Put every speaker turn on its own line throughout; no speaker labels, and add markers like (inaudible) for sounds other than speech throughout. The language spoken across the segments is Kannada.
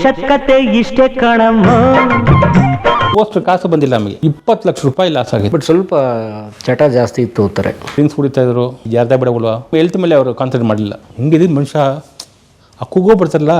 ಅವಶ್ಯಕತೆ ಇಷ್ಟೇ ಕಣಮ್ಮ
ಪೋಸ್ಟ್ ಕಾಸು ಬಂದಿಲ್ಲ ನಮಗೆ. ಇಪ್ಪತ್ತು ಲಕ್ಷ ರೂಪಾಯಿ ಲಾಸ್ ಆಗಿದೆ.
ಬಟ್ ಸ್ವಲ್ಪ ಚಟ ಜಾಸ್ತಿ ಇತ್ತು ಅಂತಾರೆ
ಡ್ರಿಂಕ್ಸ್ ಕುಡಿತಾ ಇದ್ರು ಯಾರ್ದ ಬಿಡಗಳು ಹೆಲ್ತ್ ಮೇಲೆ ಅವರು ಕಾನ್ಸಂಟ್ರೇಟ್ ಮಾಡಲಿಲ್ಲ ಹಿಂಗಿದ್ದು ಮನುಷ್ಯ ಆ ಕೂಗೋ ಬರ್ತಾರಲ್ಲ?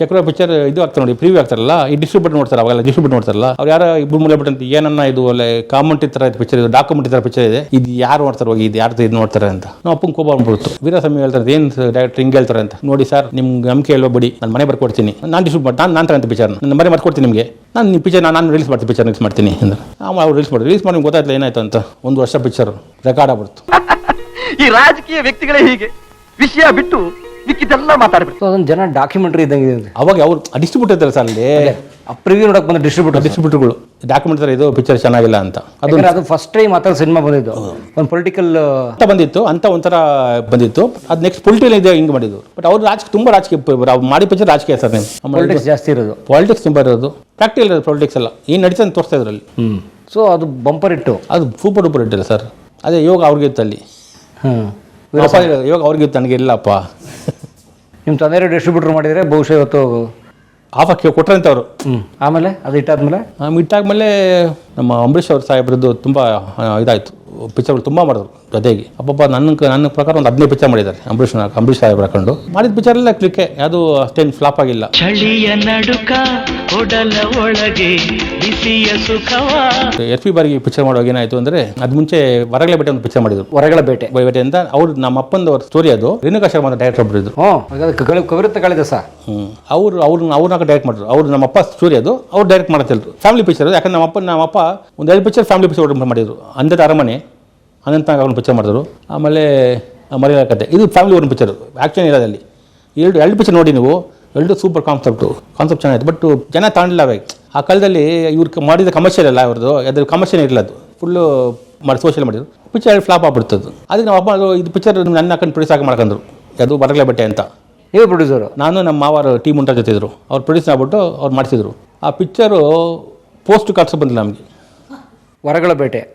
ಚಕ್ರ ಪಿಕ್ಚರ್ ಇದು ಆಗ್ತಾರೆ ನೋಡಿ ಪ್ರಿವ್ಯೂ ಆಗ್ತಾರಲ್ಲ ಈ ಡಿಸ್ಟ್ರಿಬ್ಯೂಟ್ ನೋಡ್ತಾರೆ, ಅವಾಗೆಲ್ಲ ಡಿಸ್ಟ್ರಿಬ್ಯೂಟ್ ನೋಡ್ತಾರಲ್ಲ, ಅವ್ರು ಯಾರು ಇಬ್ಬರು ಮೂಲೆ ಬಿಟ್ಟು ಏನನ್ನ ಇದು ಒಳ್ಳೆ ತರ ಥರ ಪಿಕ್ಚರ್ ಇದು ಡಾಕ್ಯುಮೆಂಟ್ ಥರ ಪಿಕ್ಚರ್ ಇದೆ, ಇದು ಯಾರು ನೋಡ್ತಾರೆ ಹೋಗಿ, ಇದು ಯಾರು ಇದು ನೋಡ್ತಾರೆ ಅಂತ. ನಾವು ಅಪ್ಪನ ಕೋಪ ಬಂದ್ಬಿಡ್ತು. ವೀರಸ್ವಾಮಿ ಹೇಳ್ತಾರೆ, ಏನು ಡೈರೆಕ್ಟರ್ ಹಿಂಗೆ ಹೇಳ್ತಾರೆ ಅಂತ. ನೋಡಿ ಸರ್ ನಿಮ್ಗೆ ನಂಬಿಕೆ ಇಲ್ವಾ ಬಿಡಿ, ನಾನು ಮನೆ ಬರ್ಕೊಡ್ತೀನಿ. ನಾನು ಡಿಸ್ಟ್ರಿಬ್ಯೂಟ್ ನಾನು ನಾನು ತರಂತ ಪಿಕ್ಚರ್ ನನ್ನ ಮನೆ ಮಾಡ್ಕೊಡ್ತೀನಿ ನಿಮಗೆ. ನಾನು ನಿಮ್ಮ ಪಿಕ್ಚರ್ ನಾನು ರಿಲೀಸ್ ಮಾಡ್ತೀನಿ ಪಿಕ್ಚರ್ ರಿಲೀಸ್ ಮಾಡ್ತೀನಿ ಅಂದ್ರೆ. ಅವ್ರು ರಿಲೀಸ್ ಮಾಡಿ ರಿಲೀಸ್ ಮಾಡಿ ನಿಮ್ಗೆ ಗೊತ್ತಾಯ್ತು ಏನಾಯ್ತು ಅಂತ. ಒಂದು ವರ್ಷ ಪಿಕ್ಚರ್ ರೆಕಾರ್ಡ್ ಆಗ್ಬಿಡ್ತು. (laughs)
ಈ ರಾಜಕೀಯ ವ್ಯಕ್ತಿಗಳೇ ಹೀಗೆ. ವಿಷಯ ಬಿಟ್ಟು ಮಿಕ್ಕಿದೆಲ್ಲ ಮಾತಾಡ್ಬಿಟ್ಟು
ಸೊ ಅದೊಂದು ಜನ ಡಾಕ್ಯುಮೆಂಟ್ರಿ ಇದ್ದಂಗೆ ಇದೆ.
ಅವಾಗ ಅವ್ರು ಡಿಸ್ಟ್ರಿಬ್ಯೂಟರ್ ಇರ್ತಾರೆ ಸರ್ ಅಲ್ಲಿ.
ಪ್ರಿವ್ಯೂ ನೋಡಕ್ ಬಂದ ಡಿಸ್ಟ್ರಿಬ್ಯೂಟರ್
ಡಿಸ್ಟ್ರಿಬ್ಯೂಟರ್ಗಳು ಡಾಕ್ಯುಮೆಂಟ್ ಇದು ಪಿಕ್ಚರ್ ಚೆನ್ನಾಗಿಲ್ಲ ಅಂತ. ಅದು
ಅದು ಫಸ್ಟ್ ಟೈಮ್ ಆ ಥರ ಸಿನಿಮಾ ಬಂದಿದ್ದು. ಒಂದು ಪೊಲಿಟಿಕಲ್
ಅಂತ ಬಂದಿತ್ತು ಅಂತ ಒಂಥರ ಬಂದಿತ್ತು. ಅದು ನೆಕ್ಸ್ಟ್ ಪೊಲಿಟಿಕಲ್ ಇದೆ ಹಿಂಗೆ ಮಾಡಿದ್ದು. ಬಟ್ ಅವ್ರು ರಾಜಕೀಯ ತುಂಬ ರಾಜಕೀಯ ಅವ್ರು ಮಾಡಿ ಪಿಕ್ಚರ್ ರಾಜಕೀಯ ಸರ್ ನೀವು.
ಪಾಲಿಟಿಕ್ಸ್ ಜಾಸ್ತಿ ಇರೋದು.
ಪಾಲಿಟಿಕ್ಸ್ ತುಂಬ ಇರೋದು. ಪ್ರಾಕ್ಟಿಕಲ್ ಇರೋದು ಪಾಲಿಟಿಕ್ಸ್ ಎಲ್ಲ. ಏನು ನಡೀತಾ ಅಂತ ತೋರಿಸ್ತಾ ಇದ್ರಲ್ಲಿ
ಹ್ಞೂ ಸೊ ಅದು ಬಂಪರ್ ಇಟ್ಟು.
ಅದು ಸೂಪರ್ ಡೂಪರ್ ಇಟ್ಟಿಲ್ಲ ಸರ್. ಅದೇ ಯೋಗ ಅವ್ರಿಗೆ ಇತ್ತು ಅಲ್ಲಿ.
ಹ್ಮ್.
ಇವಾಗ ಯೋಗ ಅವ್ರಿಗೆ ಇತ್ತು ನನಗೆ ಇಲ್ಲಪ್ಪ.
ನಿಮ್ಮ ತಂದೆಯವರು ಡಿಸ್ಟ್ರಿಬ್ಯೂಟರ್ ಮಾಡಿದರೆ ಬಹುಶಃ ಇವತ್ತು
ಆಫಕ್ಕೆ ಕೊಟ್ರಂತ ಅವರು
ಹ್ಞೂ ಆಮೇಲೆ ಅದು ಇಟ್ಟಾದ್ಮೇಲೆ?
ಇಟ್ಟಾದ್ಮೇಲೆ ನಮ್ಮ ಅಂಬರೀಷ್ ಅವ್ರ ಸಾಹೇಬ್ರದ್ದು ತುಂಬ ಇದಾಯಿತು. ಪಿಕ್ಚರ್ಗಳು ತುಂಬ ಮಾಡಿದ್ರು ಜೊತೆಗೆ. ಅಪ್ಪಪ್ಪ ನನ್ನ ನನ್ನ ಪ್ರಕಾರ ಒಂದು ಹದಿನೈದು ಪಿಕ್ಚರ್ ಮಾಡಿದ್ದಾರೆ. ಅಂಬರೀಷ್ ಅಂಬರೀಷ್ ಸಾಹೇಬ್ ಹಾಕೊಂಡು ಮಾಡಿದ ಪಿಕ್ಚರ್ ಎಲ್ಲ ಕ್ಲಿಕ್ಕೆ. ಅದು ಅಷ್ಟೇನು ಫ್ಲಾಪ್ ಆಗಿಲ್ಲ.
ಚಳಿಯ ನಡುಕ ಒಡಲ ಒಳಗೆ ಬಿಸಿಯ ಸುಖವ.
ಎಸ್ ಪಿ ಬಾರಿಗೆ ಪಿಕ್ಚರ್ ಮಾಡುವಾಗ ಏನಾಯ್ತು ಅಂದ್ರೆ ಅದ್ ಮುಂಚೆ ಹೊರಗಡೆ ಬೇಟೆ ಒಂದು ಪಿಕ್ಚರ್ ಮಾಡಿದ್ರು.
ಹೊರಗಳ ಬೇಟೆ.
ಬೇಟೆ ಅಂತ ಅವ್ರು ನಮ್ಮ ಅಪ್ಪಂದು ಸ್ಟೋರಿ ಅದು. ರೇಣುಕಾ ಶರ್ಮಾ ಅಂತ ಡೈರೆಕ್ಟರ್ ಒಬ್ಬರು ಇದ್ರು.
ಕವಿರತ್ತ ಕಳೆದ ಸಹ
ಹ್ಮ್. ಅವ್ರು ಅವ್ರನ್ನ ಅವ್ರನ್ನ ಡೈರೆಕ್ಟ್ ಮಾಡಿದ್ರು. ಅವ್ರು ನಮ್ಮ ಅಪ್ಪ ಸ್ಟೋರಿ ಅದು. ಅವ್ರು ಡೈರೆಕ್ಟ್ ಮಾಡ್ತಿದ್ರು ಫ್ಯಾಮಿಲಿ ಪಿಕ್ಚರ್ ಯಾಕಂದ್ರೆ ನಮ್ಮ ಅಪ್ಪ ನಮ್ಮ ಅಪ್ಪ ಒಂದು ಎರಡು ಪಿಕ್ಚರ್ ಫ್ಯಾಮಿಲಿ ಪಿಕ್ಚರ್ ಮಾಡಿದ್ರು. ಅಂದದ ಅರಮನೆ. ಅನಂತ ಅವ್ರನ್ನ ಪಿಕ್ಚರ್ ಮಾಡಿದ್ರು. ಆಮೇಲೆ ಮರಿಯಲ ಕತೆ. ಇದು ಫ್ಯಾಮಿಲಿ ಅವ್ರನ್ನ ಪಿಕ್ಚರ್ ಆ್ಯಕ್ಷನ್ ಇರೋದಲ್ಲಿ ಎರಡು ಎರಡು ಪಿಕ್ಚರ್ ನೋಡಿ ನೀವು. ಎರಡು ಸೂಪರ್ ಕಾನ್ಸೆಪ್ಟು ಕಾನ್ಸೆಪ್ಟ್ ಚೆನ್ನಾಗಿತ್ತು ಬಟ್ ಜನ ತಾಂಡಿಲ್ಲ ಅವಾಗ ಆ ಕಾಲದಲ್ಲಿ ಇವ್ರು ಮಾಡಿದ ಕಮರ್ಷಿಯಲ್ ಅಲ್ಲ ಅವ್ರದ್ದು. ಅದ್ರ ಕಮರ್ಷಿಯಲ್ ಇರಲ್ಲ ಅದು. ಫುಲ್ಲು ಮಾಡಿ ಸೋಷಿಯಲ್ ಮಾಡಿದ್ರು. ಪಿಕ್ಚರ್ ಫ್ಲಾಪ್ ಆಗ್ಬಿಡ್ತದ್ದು. ಅದಕ್ಕೆ ನಾವು ಅಪ್ಪ ಅದು ಇದು ಪಿಕ್ಚರ್ ನನ್ನ ಹಾಕೊಂಡು ಪ್ರೊಡ್ಯೂಸ್ ಆಗಿ ಮಾಡ್ಕೊಂಡ್ರು ಅದು ಬರಗಲೆ ಬಟ್ಟೆ ಅಂತ.
ಏನು ಪ್ರೊಡ್ಯೂಸರು
ನಾನು ನಮ್ಮ ಮಾವಾರ ಟೀಮ್ ಉಂಟ ಜೊತೆ ಇದ್ರು. ಅವ್ರು ಪ್ರೊಡ್ಯೂಸ್ ಆಗ್ಬಿಟ್ಟು ಅವ್ರು ಮಾಡಿಸಿದ್ರು. ಆ ಪಿಕ್ಚರು ಪೋಸ್ಟ್ ಕಾರ್ಡ್ಸ್ ಬಂದಿಲ್ಲ ನಮಗೆ.
ಹೊರಗಳ ಬೇಟೆ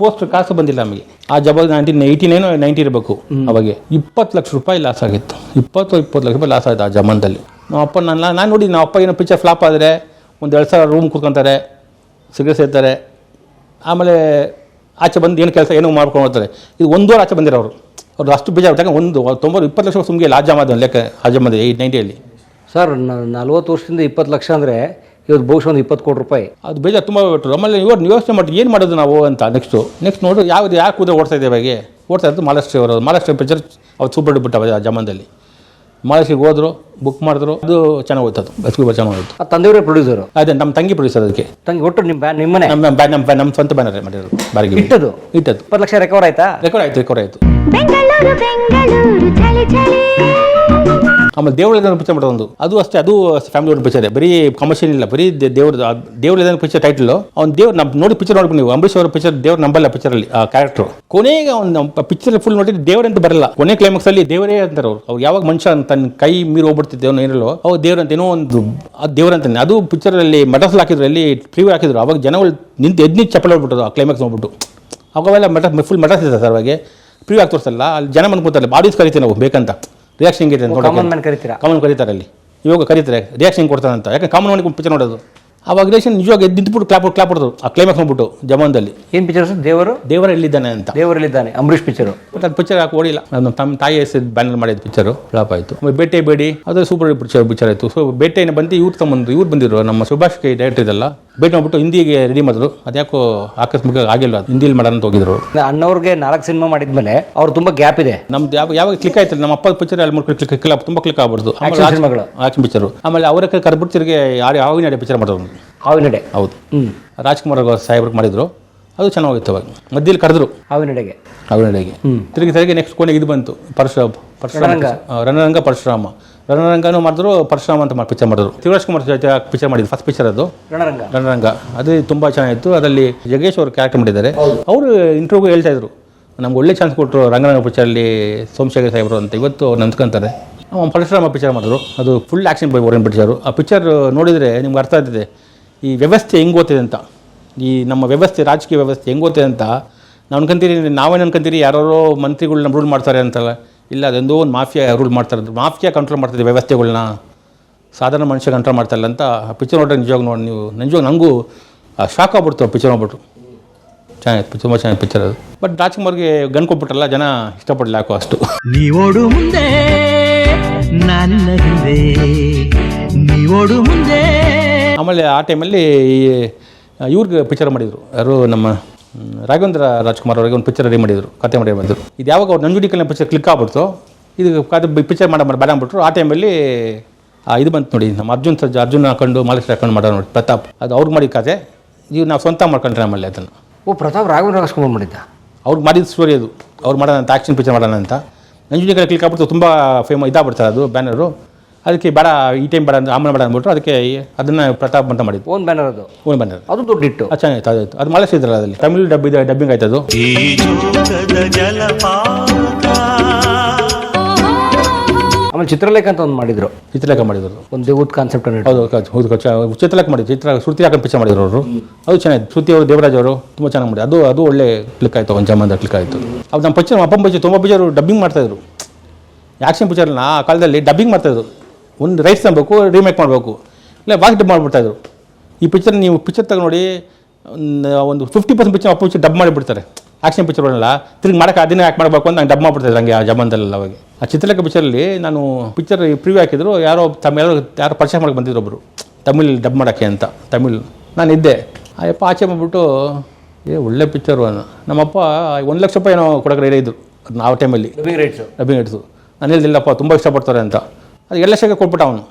ಪೋಸ್ಟ್ ಕಾಸು ಬಂದಿಲ್ಲ ನಮಗೆ. ಆ ಜಬ ನೈನ್ಟೀನ್ ಏಯ್ಟಿ ನೈನು ನೈಂಟಿ ಇರಬೇಕು ಅವಾಗೆ ಇಪ್ಪತ್ತು ಲಕ್ಷ ರೂಪಾಯಿ ಲಾಸ್ ಆಗಿತ್ತು. ಇಪ್ಪತ್ತು ಇಪ್ಪತ್ತು ಲಕ್ಷ ರೂಪಾಯಿ ಲಾಸ್ ಆಯಿತು ಆ ಜಮಾನದಲ್ಲಿ ನಮ್ಮ ಅಪ್ಪ ನನ್ನ ನಾನು ನೋಡಿ ನಮ್ಮ ಅಪ್ಪ ಏನೋ ಪಿಚ್ಚರ್ ಫ್ಲಾಪ್ ಆದರೆ ಒಂದು ಎರಡು ಸಾವಿರ ರೂಮ್ ಕೂತ್ಕೊಂತಾರೆ ಸಿಗರೇಟ್ ಸೇರ್ತಾರೆ ಆಮೇಲೆ ಆಚೆ ಬಂದು ಏನು ಕೆಲಸ ಏನೋ ಮಾಡ್ಕೊಂಡು ಹೋಗ್ತಾರೆ. ಇದು ಒಂದೂವರೆ ಆಚೆ ಬಂದಿರೋರು. ಅವ್ರು ಅಷ್ಟು ಬೇಜಾರು ಒಂದು ತೊಂಬತ್ತು ಇಪ್ಪತ್ತು ಲಕ್ಷ ಸುಮ್ಗೆ ಆ ಲೆಕ್ಕ ಆ ಜಮಾದ ಏಯ್ಟ್ ನೈಂಟಿಯಲ್ಲಿ
ಸರ್ ನಲ್ವತ್ತು ವರ್ಷದಿಂದ ಇಪ್ಪತ್ತು ಲಕ್ಷ ಅಂದರೆ ಇವತ್ತು ಬಹುಶಃ ಒಂದು ಇಪ್ಪತ್ತು ಕೋಟಿ ರೂಪಾಯಿ.
ಅದು ಬೇಜಾರು ತುಂಬ ಬಿಟ್ಟರು ಆಮೇಲೆ ಇವರು ಯೋಚನೆ ಮಾಡಿ ಏನು ಮಾಡೋದು ನಾವು ಅಂತ ನೆಕ್ಸ್ಟು ನೆಕ್ಸ್ಟ್ ನೋಡು ಯಾವ್ದು ಯಾಕೆ ಕೂದ ಓಡ್ತಾ ಇದೆ ಇವಾಗೆ ಓಡ್ತಾ ಇರೋದು ಮಹಾರಾಷ್ಟ್ರ ಅವರು. ಮಹಾರಾಷ್ಟ್ರ ಪಿಕ್ಚರ್ ಅವ್ರು ಸೂಪರ್ ಬಿಟ್ಟ ಜಮಾನದಲ್ಲಿ ಮಹಾರಾಷ್ಟ್ರಿಗೆ ಹೋದ್ರು ಬುಕ್ ಮಾಡಿದ್ರು ಅದು ಚೆನ್ನಾಗಿ ಹೋಯ್ತು ಅದು. ಬಸ್ ಚೆನ್ನಾಗಿ ಹೋಯ್ತು.
ಆ ತಂದೆಯವರೇ ಪ್ರೊಡ್ಯೂಸರು
ಅದೇ ನಮ್ಮ ತಂಗಿ ಪ್ರೊಡ್ಯೂಸರ್ ಅದಕ್ಕೆ.
ತಂಗಿ ಒಟ್ಟು ನಿಮ್ಮ ಬ್ಯಾ ನಿಮ್ಮನೆ?
ನಮ್ಮ ಬ್ಯಾ- ನಮ್ಮ ನಮ್ಮ ಸ್ವಂತ ಬ್ಯಾನರ್ ಮಾಡಿರೋದು ಬಾರಿಗೆ
ಇಟ್ಟದು
ಇಟ್ಟದ್ದು?
ಇಪ್ಪತ್ತು ಲಕ್ಷ ರೆಕವರ್ ಆಯ್ತಾ?
ರೆಕಾರ್ಡ್ ಆಯ್ತು ರೆಕವರ್ ಆಯ್ತು.
ಬೆಂಗಳೂರು ಬೆಂಗಳೂರು ಚಳಿ ಚಳಿ.
ಆಮೇಲೆ ದೇವರ ಪಿಕ್ಚರ್ ಮಾಡೋದು ಒಂದು. ಅದು ಅಷ್ಟೇ, ಅದು ಫ್ಯಾಮಿಲಿ ಒಂದು ಪಿಕ್ಚರ್ ಬರೀ ಕಮರ್ಷಿಯಲ್ ಇಲ್ಲ, ಬರೀ ದೇವ್ರ ದೇವ್ರ ಪಿಕ್ಚರ್ ಟೈಟಲ್ ಅವ್ನು ದೇವ್ರು ನಮ್ಮ ನೋಡಿ ಪಿಕ್ಚರ್ ನೋಡ್ಬೇಕು ನೀವು. ಅಂಬರೀಶ್ ಅವರ ಪಿಕ್ಚರ್ ದೇವ್ರ ನಂಬಲ್ಲ ಪಿಕ್ಚರಲ್ಲಿ ಆ ಕ್ಯಾರೆಕ್ಟರ್ ಕೊನೆಗೆ ಒಂದು ಪಿಕ್ಚರ್ ಫುಲ್ ನೋಡಿ ದೇವ್ರಂತ ಬರಲ್ಲ. ಕೊನೆ ಕ್ಲೈಮ್ಯಾಕ್ಸ್ ಅಲ್ಲಿ ದೇವರೇ ಅಂತಾರೆ ಅವ್ರು. ಅವ್ರು ಯಾವಾಗ ಮನುಷ್ಯ ತನ್ನ ಕೈ ಮೀರಿ ಹೋಗ್ಬಿಡ್ತಿದ್ದೆ ಅವ್ನು ಏನಲ್ಲೋ, ಅವ್ರು ದೇವ್ರಂತ ಏನೋ ಒಂದು ಅದು ದೇವ್ರಂತಾನೆ ಅದು ಪಿಕ್ಚರಲ್ಲಿ ಮಟರ್ಸ್ ಹಾಕಿದ್ರು, ಅಲ್ಲಿ ಪ್ರಿವ್ಯೂ ಹಾಕಿದ್ರು. ಅವಾಗ ಜನಗಳು ನಿಂತು ಎದ್ದು ಚಪ್ಪಲ್ ಹೋಗ್ಬಿಟ್ಟರು ಆ ಕ್ಲೈಮ್ಯಾಕ್ಸ್ ನೋಡ್ಬಿಟ್ಟು. ಅವಾಗೆಲ್ಲ ಮಟ ಫುಲ್ ಮಟರ್ಸ್ ಇದೆ ಸರ್ ಅವಾಗೆ. ಪ್ರಿವ್ಯೂ ಆಗಿ ಅಲ್ಲಿ ಜನ ಮನ್ಕೊತಾರೆ ಬಾಡೀಸ್ ಕರಿತೀವಿ ನಾವು ಬೇಕಂತ. ರಿಯಾಕ್ಷನ್ ಹೆಂಗಿದೆ
ಕಾಮನ್ ಮ್ಯಾನ್ ಕರಿತೀರಾ?
ಕಾಮನ್ ಕರೀತಾರೆ ಅಲ್ಲಿ. ಇವಾಗ ಕರೀತಾರೆ. ರಿಯಾಕ್ಷನ್ ಕೊಡ್ತಾರೆ ಅಂತ ಯಾಕೆ ಕಾಮನ್ ಮಾಡಿ ಪಿಕ್ಚರ್ ನೋಡೋದು. ಅವಾಗ ರಿಯಾಕ್ಷನ್ ನಿಜವಾಗಿ ಎದ್ದು ನಿಂತ್ಬಿಟ್ಟು ಕ್ಲಾಪ್ ಕ್ಲಾಪ್ ಹೊಡೆದ್ರು ಆ ಕ್ಲೈಮ್ಯಾಕ್ಸ್ ಹೋಗ್ಬಿಟ್ಟು ಜಮಾನದಲ್ಲಿ.
ಏನು ಪಿಚರ್ ಸರ್? ದೇವರು?
ದೇವರ ಎಲ್ಲಿದ್ದಾನೆ ಅಂತ.
ದೇವರಲ್ಲಿದ್ದಾನೆ. ಅಂಬರೀಷ್ ಪಿಕ್ಚರು
ಬಟ್ ಅದು ಪಿಕ್ಚರ್ ಹಾಕಿ ಓಡಿಲ್ಲ. ನಮ್ಮ ತಮ್ಮ ತಾಯಿ ಹೆಸರು ಬ್ಯಾನರ್ ಮಾಡಿದ ಪಿಕ್ಚರು ಫ್ಲಾಪ್ ಆಯಿತು. ಬೇಟೆ ಬೇಡಿ. ಅದು ಸೂಪರ್ ಪಿಕ್ಚರ್ ಪಿಕ್ಚರ್ ಆಯಿತು. ಸೊ ಬೇಟೆಯನ್ನು ಬಂದು ಇವ್ರು ತಮ್ಮಂದು ಇವ್ರು ಬಂದಿದ್ರು ನಮ್ಮ ಸುಭಾಷ್ ಕೈ ಡೈರೆಕ್ಟರ್ ಇದೆಲ್ಲ. ಬೇಟೆ ಮಾಡ್ಬಿಟ್ಟು ಹಿಂದಿಗೆ ರೆಡಿ ಮಾಡಿದ್ರು. ಅದ್ಯಾಕೋ ಆಕಸ್ಮಿಕ ಆಗಿಲ್ಲ. ಹಿಂದಿಲಿ ಮಾಡೋಣ ಅಂತ ಹೋಗಿದ್ರು.
ಅಣ್ಣವ್ರಿಗೆ ನಾಲ್ಕು ಸಿನಿಮಾ ಮಾಡಿದ್ಮೇಲೆ ಅವ್ರು ತುಂಬ ಗ್ಯಾಪ್ ಇದೆ.
ನಮ್ದು ಯಾವ ಯಾವಾಗ ಕ್ಲಿಕ್ ಆಯ್ತಲ್ಲ ನಮ್ಮ ಅಪ್ಪ ಪಿಕ್ಚರ್ ಅಲ್ಲಿ ಮೂರು ಕ್ಲಿಕ್ ಕ್ಲಿಕ್ ತುಂಬ ಕ್ಲಿಕ್ ಆಗ್ಬಿಡ್ತು.
ಸಿನಿಮಾಗಳು.
ಆಕ್ಷನ್ ಪಿಕ್ಚರು ಆಮೇಲೆ ಅವರ ಕರ್ಬಿಟ್ಟು ತಿರುಗಿ ಯಾರು ಯಾವಾಗ ನಡೆ ಪಿಕ್ಚರ್ ಮಾಡೋರು
ಹಾವಿನಡೆ.
ಹೌದು.
ಹ್ಞೂ
ರಾಜ್ಕುಮಾರ್ ಅವ್ರು ಸಾಹೇಬ್ರಿಗೆ ಮಾಡಿದ್ರು. ಅದು ಚೆನ್ನಾಗಿತ್ತು ಅವಾಗ. ಮಧ್ಯದಲ್ಲಿ ಕರೆದ್ರು.
ಹಾವಿನಡೆಗೆ.
ಅವನಡೆಗೆ ತಿರುಗಿ ತಿರುಗಿ ನೆಕ್ಸ್ಟ್ ಕೋಣೆಗೆ ಇದು ಬಂತು. ಪರಶು ಪರಶುರಂಗ
ರಣರಂಗ.
ಪರಶುರಾಮ. ರಣರಂಗನೂ ಮಾಡಿದ್ರು ಪರಶುರಾಮ ಅಂತ ಪಿಕ್ಚರ್ ಮಾಡಿದ್ರು. ಶಿವರಾಜ್ ಕುಮಾರ್ ಜೊತೆ ಪಿಕ್ಚರ್ ಮಾಡಿದ್ರು. ಫಸ್ಟ್ ಪಿಕ್ಚರ್ ಅದು.
ರಣರಂಗ.
ರಣರಂಗ. ಅದು ತುಂಬ ಚೆನ್ನಾಗಿತ್ತು. ಅದರಲ್ಲಿ ಜಗೇಶ್ ಅವರು ಕ್ಯಾರೆಕ್ಟರ್ ಮಾಡಿದ್ದಾರೆ. ಅವರು ಇಂಟರ್ವ್ಯೂ ಹೇಳ್ತಾ ಇದ್ರು. ನಮ್ಗೆ ಒಳ್ಳೆ ಚಾನ್ಸ್ ಕೊಟ್ಟರು ರಂಗರಂಗ ಪಿಕ್ಚರಲ್ಲಿ ಸೋಮಶೇಖರ್ ಸಾಹೇಬರು ಅಂತ ಇವತ್ತು ಅವ್ರು ನೆನ್ಸ್ಕೊಂತಾರೆ ಅವ್ನು ಪರಶುರಾಮ ಪಿಕ್ಚರ್ ಮಾಡಿದ್ರು. ಅದು ಫುಲ್ ಆ್ಯಕ್ಷನ್ ಬೈ ಓರಿಯನ್ ಪಿಕ್ಚರು ಆ ಪಿಕ್ಚರ್ ನೋಡಿದರೆ ನಿಮ್ಗೆ ಅರ್ಥ ಆಗ್ತಿದೆ. ಈ ವ್ಯವಸ್ಥೆ ಹೆಂಗೆ ಓದ್ತಿದೆ ಅಂತ? ಈ ನಮ್ಮ ವ್ಯವಸ್ಥೆ, ರಾಜಕೀಯ ವ್ಯವಸ್ಥೆ ಹೆಂಗೆ ಅಂತ? ನಾವು ಅನ್ಕೊಂತೀರಿ ನಾವೇನು ಅನ್ಕೊಂತೀರಿ ಯಾರೋ ಮಂತ್ರಿಗಳನ್ನ ರೂಲ್ ಮಾಡ್ತಾರೆ ಅಂತಲ್ಲ. ಇಲ್ಲ, ಅದೊಂದು ಒಂದು ಮಾಫಿಯಾ ರೂಲ್ ಮಾಡ್ತಾರೆ. ಮಾಫಿಯಾ ಕಂಟ್ರೋಲ್ ಮಾಡ್ತಿದೆ ವ್ಯವಸ್ಥೆಗಳನ್ನ ಸಾಧಾರಣ ಮನುಷ್ಯ ಕಂಟ್ರೋಲ್ ಮಾಡ್ತಾರಲ್ಲ ಅಂತ ಪಿಕ್ಚರ್ ನೋಡ್ರೆ ನಿಜವಾಗ ನೋಡಿ ನೀವು. ನಿಜವಾಗ ನನಗೂ ಶಾಕ್ ಆಗ್ಬಿಡ್ತು ಪಿಕ್ಚರ್ ನೋಡ್ಬಿಟ್ಟು ಚೆನ್ನಾಗಿತ್ತು ತುಂಬ ಚೆನ್ನಾಗಿ ಪಿಕ್ಚರ್ ಅದು. ಬಟ್ ರಾಜ್ಕುಮಾರ್ಗೆ ಗನ್ ಕೊಟ್ಬಿಟ್ರಲ್ಲ, ಜನ ಇಷ್ಟಪಡಲಿಲ್ಲ ಯಾಕೋ ಅಷ್ಟು.
ನೀವೋಡು ಮುಂದೆ, ನನ್ನ ಹಿಂದೆ. ನೀವೋಡು ಮುಂದೆ
ಆಮೇಲೆ ಆ ಟೈಮಲ್ಲಿ ಈ ಇವ್ರಿಗೆ ಪಿಕ್ಚರ್ ಮಾಡಿದರು. ಯಾರು ನಮ್ಮ ರಾಘವೇಂದ್ರ ರಾಜ್ಕುಮಾರ್ ಅವರಿಗೆ ಒಂದು ಪಿಕ್ಚರ್ ರೆಡಿ ಮಾಡಿದರು ಕತೆ ಮಾಡಿ ಬಂದರು. ಇದು ಯಾವಾಗ ಅವ್ರು ನಂಜುಡಿ ಕಲ್ಯಾಣ ಪಿಕ್ಚರ್ ಕ್ಲಿಕ್ ಆಗ್ಬಿಡ್ತು ಇದು ಕತೆ ಪಿಕ್ಚರ್ ಮಾಡ ಬೇಡ ಅಂದ್ಬಿಟ್ರು ಆ ಟೈಮಲ್ಲಿ ಆ ಇದು ಬಂತು ನೋಡಿ ನಮ್ಮ ಅರ್ಜುನ್ ಸಜ್ಜ ಅರ್ಜುನ್ ಹಾಕೊಂಡು ಮಾಲೇಶ್ವರ ಹಾಕೊಂಡು ಮಾಡೋ ನೋಡಿ ಪ್ರತಾಪ್. ಅದು ಅವ್ರಿಗೆ ಮಾಡಿದ ಕತೆ. ಇದು ನಾವು ಸ್ವಂತ ಮಾಡ್ಕೊಂಡ್ರೆ ಆಮೇಲೆ ಅದನ್ನು.
ಓ ಪ್ರತಾಪ್ ರಾಘವೇಂದ್ರ ರಾಜ್ಕುಮಾರ್ ಮಾಡಿದ್ದ?
ಅವ್ರಿಗೆ ಮಾಡಿದ ಸ್ಟೋರಿ ಅದು. ಅವ್ರು ಮಾಡೋಣ ಅಂತ ಆ್ಯಕ್ಷನ್ ಪಿಕ್ಚರ್ ಮಾಡೋಣ ಅಂತ. ನಂಜುಡಿ ಕಲ್ಯಾಣ ಕ್ಲಿಕ್ ಆಗ್ಬಿಡ್ತು ತುಂಬ ಫೇಮ ಇದಾಗ್ಬಿಡ್ತಾರೆ ಅದು ಬ್ಯಾನರು ಅದಕ್ಕೆ ಬೇಡ ಈ ಟೈಮ್ ಬೇಡ ಅಂದ್ರೆ ಆಮೇಲೆ ಬೇಡ ಅಂದ್ಬಿಟ್ರು ಅದಕ್ಕೆ ಅದನ್ನು ಪ್ರತಾಪ್ ಅಂತ ಮಾಡಿದ್ವಿ
ಓನ್ ಬ್ಯಾನರ್ ಅದು.
ಓನ್ ಬ್ಯಾನರ್
ಅದು ದೊಡ್ಡ ಇಟ್ಟು
ಅದು ಚೆನ್ನಾಗಿತ್ತು ಅದಾಯ್ತು ಅದು ಮಳೆ ಸಿದ್ರಲ್ಲ ಅದರಲ್ಲಿ ಡಬ್ಬಿ ಡಬ್ಬಿದ ಡಬ್ಬಿಂಗ್ ಆಯ್ತು ಅದು
ಆಮೇಲೆ ಚಿತ್ರಲೇಖ ಅಂತ ಒಂದು ಮಾಡಿದ್ರು.
ಚಿತ್ರಲೇಖ ಮಾಡಿದ್ರು.
ಒಂದು ದೇವದ ಕಾನ್ಸೆಪ್ಟ್ ಅನ್ನು
ಹೌದು ಹೌದು ಚಿತ್ರಲೇಖ ಮಾಡಿದ್ರು. ಚಿತ್ರ ಶ್ರುತಿ ಹಾಕೊಂಡು ಪಿಕ್ಚರ್ ಮಾಡಿದ್ರು ಅವರು. ಅದು ಚೆನ್ನಾಗಿತ್ತು. ಶ್ರುತಿ ಅವರು ದೇವರಾಜ್ ಅವರು ತುಂಬ ಚೆನ್ನಾಗಿ ಮಾಡಿ ಅದು ಅದು ಒಳ್ಳೆ ಕ್ಲಿಕ್ ಆಯಿತು ಒಂದು ಜಮಾನ್ದ ಕ್ಲಿಕ್ ಆಯಿತು. ಅದು ನಮ್ಮ ಪಿಚ್ಚರ್ ಅಪ್ಪನ ಪಿಕ್ಚರ್ ತುಂಬ ಪಿಕ್ಚರ್ ಡಬ್ಬಿಂಗ್ ಮಾಡ್ತಾಯಿದ್ರು ಆ್ಯಕ್ಷನ್ ಪಿಕ್ಚರ್ನ ಆ ಕಾಲದಲ್ಲಿ ಡಬ್ಬಿಂಗ್ ಮಾಡ್ತಾಯಿದ್ರು ಒಂದು ರೈಟ್ಸ್ ತಗೊಬೇಕು ರೀಮೇಕ್ ಮಾಡಬೇಕು. ಇಲ್ಲ ವಾಕ್ ಡಬ್ ಮಾಡಿಬಿಡ್ತಾಯಿದ್ರು ಈ ಪಿಕ್ಚರ್ ನೀವು ಪಿಕ್ಚರ್ ತಗೊಂಡು ನೋಡಿ ಒಂದು ಫಿಫ್ಟಿ ಪರ್ಸೆಂಟ್ ಪಿಕ್ಚರ್ ಅಪ್ಪ ಪಿಕ್ಚರ್ ಡಬ್ ಮಾಡಿಬಿಡ್ತಾರೆ. ಆ್ಯಕ್ಷನ್ ಪಿಕ್ಚರ್ಗಳನ್ನೆಲ್ಲ ತಿರುಗಿ ಮಾಡೋಕೆ ಅದನ್ನೇ ಯಾಕೆ ಮಾಡಬೇಕು ಅಂತ ನಂಗೆ ಡಬ್ ಮಾಡ್ಬಿಡ್ತಾರೆ ಹಂಗೆ ಆ ಜಮಾನದಲ್ಲಿ ಅವಾಗ. ಆ ಚಿತ್ರಲೇಖ ಪಿಕ್ಚರಲ್ಲಿ ನಾನು ಪಿಕ್ಚರ್ ಪ್ರಿವ್ಯೂ ಹಾಕಿದ್ರು ಯಾರೋ ತಮ್ಮ ಯಾರೋ ಯಾರೋ ಪರಿಚಯ ಮಾಡಕ್ಕೆ ಬಂದಿದ್ರು ಒಬ್ಬರು ತಮಿಳ್ ಡಬ್ ಮಾಡೋಕ್ಕೆ ಅಂತ ತಮಿಳ್. ನಾನು ಇದ್ದೆ. ಅಯ್ಯಪ್ಪ ಆಚೆ ಬಂದ್ಬಿಟ್ಟು ಏ ಒಳ್ಳೆ ಪಿಕ್ಚರು ಅನ್ನೋ ನಮ್ಮಪ್ಪ ಒಂದು ಲಕ್ಷ ರೂಪಾಯಿ ಏನೋ ಕೊಡೋಕೆ ರೆಡಿ ಇದ್ರು. ಅದನ್ನ ಆ ಟೈಮಲ್ಲಿ
ಡಬ್ಬಿಂಗ್ ರೈಟ್ಸು
ಡಬ್ಬಿಂಗ್ ರೈಟ್ಸು ನಾನು ಹೇಳ್ದಿಲ್ಲಪ್ಪ ತುಂಬ ಇಷ್ಟಪಡ್ತಾರೆ ಅಂತ. ಅದು ಎಲ್ಲ ಶೇಖ ಕೊಟ್ಬಿಟ್ಟ ಅವನು.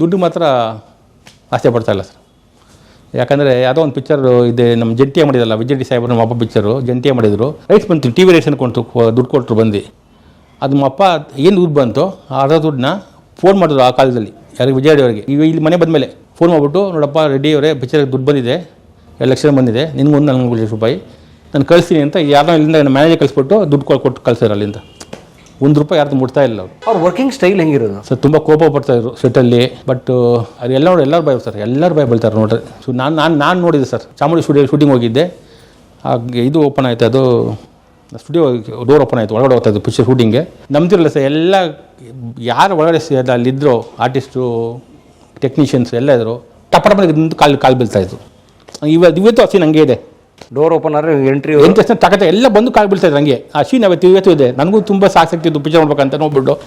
ದುಡ್ಡು ಮಾತ್ರ ಆಸೆ ಪಡ್ತಾ ಇಲ್ಲ ಸರ್. ಯಾಕಂದರೆ ಯಾವುದೋ ಒಂದು ಪಿಕ್ಚರು ಇದೆ, ನಮ್ಮ ಜಂಟಿಯ ಮಾಡಿದಲ್ಲ, ವಿಜಯ್ ಡಿ ಸಾಹೇಬ್ರು, ನಮ್ಮ ಅಪ್ಪ ಪಿಕ್ಚರು ಜಂಟಿಯ ಮಾಡಿದರು. ರೈಟ್ಸ್ ಬಂತು ಟಿ ವಿ ರೈಟ್ಸ್ ಅನ್ಕೊಂಡು ದುಡ್ಡು ಕೊಟ್ಟರು ಬಂದು. ಅದು ನಮ್ಮ ಅಪ್ಪ ಏನು ದುಡ್ಡು ಬಂತು ಅರ್ಧ ದುಡ್ಡನ್ನ ಫೋನ್ ಮಾಡಿದ್ರು ಆ ಕಾಲದಲ್ಲಿ ಯಾರಿಗೆ ವಿಜಯ್ ಅವರಿಗೆ. ಈಗ ಇಲ್ಲಿ ಮನೆ ಬಂದಮೇಲೆ ಫೋನ್ ಮಾಡಿಬಿಟ್ಟು, ನೋಡಪ್ಪ ರೆಡ್ಡಿ ಅವರೇ ಪಿಕ್ಚರ್ಗೆ ದುಡ್ಡು ಬಂದಿದೆ, ಎರಡು ಲಕ್ಷ ಬಂದಿದೆ ನಿನಗೊಂದು ನನಗೆ ಲಕ್ಷ ರೂಪಾಯಿ, ನಾನು ಕಳಿಸ್ತೀನಿ ಅಂತ ಯಾರನ್ನ ಇಲ್ಲಿಂದ ನನ್ನ ಮ್ಯಾನೇಜರ್ ಕಳಿಸ್ಬಿಟ್ಟು ದುಡ್ಡು ಕೊಟ್ಟು ಕಳ್ಸಿದ್ರು ಅಲ್ಲಿಂದ. ಒಂದು ರೂಪಾಯಿ ಯಾರ್ದು ಮುಟ್ತಾ ಇಲ್ಲ ಅವರು.
ಅವ್ರ ವರ್ಕಿಂಗ್ ಸ್ಟೈಲ್ ಹೆಂಗಿರೋದು?
ಸರ್ ತುಂಬ ಕೋಪ ಪಡ್ತಾಯಿದ್ರು ಸೆಟ್ಟಲ್ಲಿ ಬಟ್ ಅದು ಎಲ್ಲ ನೋಡಿ ಎಲ್ಲರೂ ಭಯ ಸರ್ ಎಲ್ಲರೂ ಭಯ ಬೀಳ್ತಾರೆ ನೋಡ್ರಿ. ಸೊ ನಾನು ನಾನು ನಾನು ನೋಡಿದೆ ಸರ್ ಚಾಮುಂಡಿ ಸ್ಟುಡಿಯೋ ಶೂಟಿಂಗ್ ಹೋಗಿದ್ದೆ. ಹಾಗೆ ಇದು ಓಪನ್ ಆಯಿತು ಅದು ಸ್ಟುಡಿಯೋ ಡೋರ್ ಓಪನ್ ಆಯಿತು ಒಳಗಡೆ ಹೋಗ್ತಾ ಇದ್ದು ಪಿಕ್ಚರ್ ಶೂಟಿಂಗ್ಗೆ ನಮ್ದಿರಲ್ಲ ಸರ್ ಎಲ್ಲ ಯಾರು ಒಳಗಡೆ ಅಲ್ಲಿದ್ದರು ಆರ್ಟಿಸ್ಟು ಟೆಕ್ನಿಷಿಯನ್ಸ್ ಎಲ್ಲ ಇದ್ದರು ಟಪ್ಪ ಟಪ ನಿಂತು ಕಾಲು ಕಾಲು ಬೀಳ್ತಾಯಿದ್ರು ಇವತ್ತು ಇವತ್ತು ಆ ಸೀನ್ ಹಂಗೆ ಇದೆ.
ಡೋರ್ ಓಪನ್ ಆದ್ರೆ ಎಂಟ್ರಿ
ಎಂಟು ತಕ್ಷಣ ತಕತೆ ಎಲ್ಲ ಬಂದು ಕಾಲು ಬೀಳ್ತಾ ಇದೆ ನನಗೆ ಆ ಶೀನ್ ಅವತ್ತು ಇವತ್ತು ಇದೆ. ನನಗೂ ತುಂಬ ಆಸಕ್ತಿ ಇದ್ದು ಪಿಕ್ಚರ್ ನೋಡ್ಬೇಕಂತ ನೋಡ್ಬಿಟ್ಟು.